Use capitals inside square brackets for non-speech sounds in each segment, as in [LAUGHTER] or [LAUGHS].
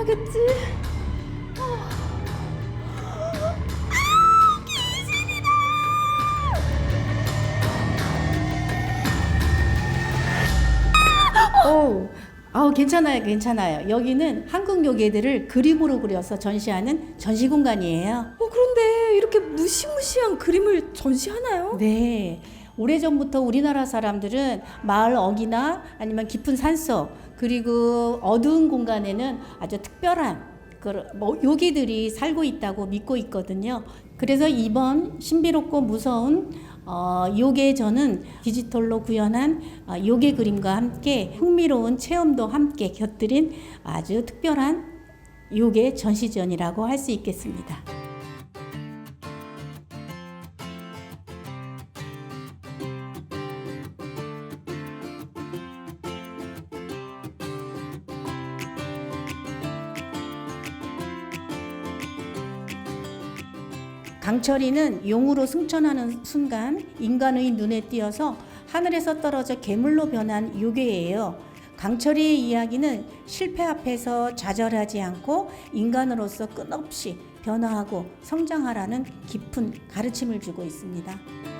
조심해야겠지. 오, 아우 괜찮아요, 괜찮아요. 여기는 한국 요괴들을 그림으로 그려서 전시하는 전시 공간이에요. 어, 그런데 이렇게 무시무시한 그림을 전시하나요? 네. 오래전부터 우리나라 사람들은 마을 어귀나 아니면 깊은 산속 그리고 어두운 공간에는 아주 특별한 그뭐 요기들이 살고 있다고 믿고 있거든요. 그래서 이번 신비롭고 무서운 어, 요괴전은 디지털로 구현한 어, 요괴 그림과 함께 흥미로운 체험도 함께 곁들인 아주 특별한 요괴 전시전이라고 할 수 있겠습니다. 강철이는 용으로 승천하는 순간 인간의 눈에 띄어서 하늘에서 떨어져 괴물로 변한 요괴예요. 강철이의 이야기는 실패 앞에서 좌절하지 않고 인간으로서 끝없이 변화하고 성장하라는 깊은 가르침을 주고 있습니다.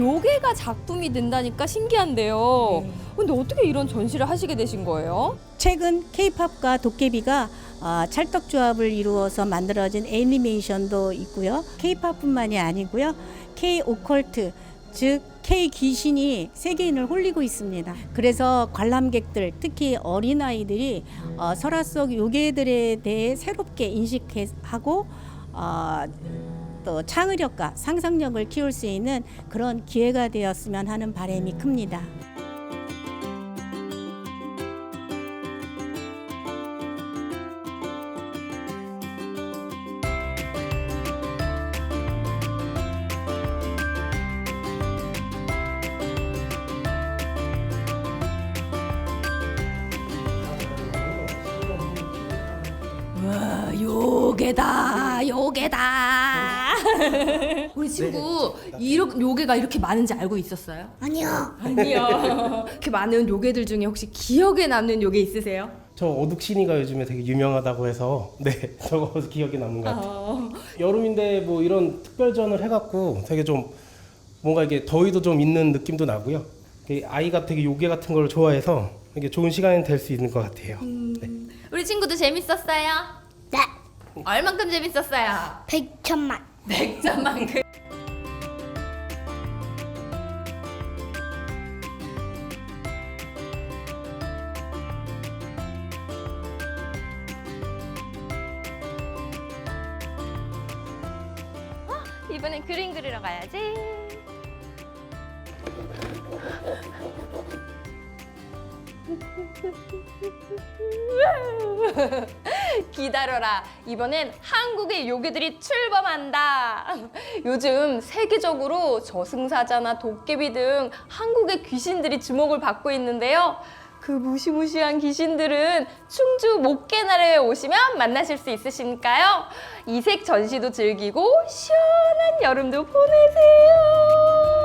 요괴가 작품이 된다니까 신기한데요. 근데 어떻게 이런 전시를 하시게 되신 거예요? 최근 케이팝과 도깨비가 어, 찰떡조합을 이루어서 만들어진 애니메이션도 있고요. 케이팝뿐만이 아니고요. K 오컬트 즉 K 귀신이 세계인을 홀리고 있습니다. 그래서 관람객들 특히 어린 아이들이 어, 설화 속 요괴들에 대해 새롭게 인식하고 어, 또 창의력과 상상력을 키울 수 있는 그런 기회가 되었으면 하는 바람이 큽니다. 와, 요괴다, 요괴다. [LAUGHS] 우리 친구 이렇게 요괴가 이렇게 많은지 알고 있었어요? 아니요. 아니요. [LAUGHS] 이렇게 많은 요괴들 중에 혹시 기억에 남는 요괴 있으세요? 저 어둑신이가 요즘에 되게 유명하다고 해서 네 [LAUGHS] 저거 기억에 남는 것 같아요. 어. 여름인데 뭐 이런 특별전을 해갖고 되게 좀 뭔가 이게 더위도 좀 있는 느낌도 나고요. 이게 아이가 되게 요괴 같은 걸 좋아해서 이게 좋은 시간이 될 수 있는 것 같아요. 네. 우리 친구도 재밌었어요? 네. 얼만큼 재밌었어요? 백천만. 100점만큼. 이번엔 그림 그리러 가야지. [LAUGHS] [LAUGHS] 기다려라. 이번엔 한국의 요괴들이 출범한다. [LAUGHS] 요즘 세계적으로 저승사자나 도깨비 등 한국의 귀신들이 주목을 받고 있는데요. 그 무시무시한 귀신들은 충주 목계나라에 오시면 만나실 수 있으시니까요. 이색 전시도 즐기고 시원한 여름도 보내세요.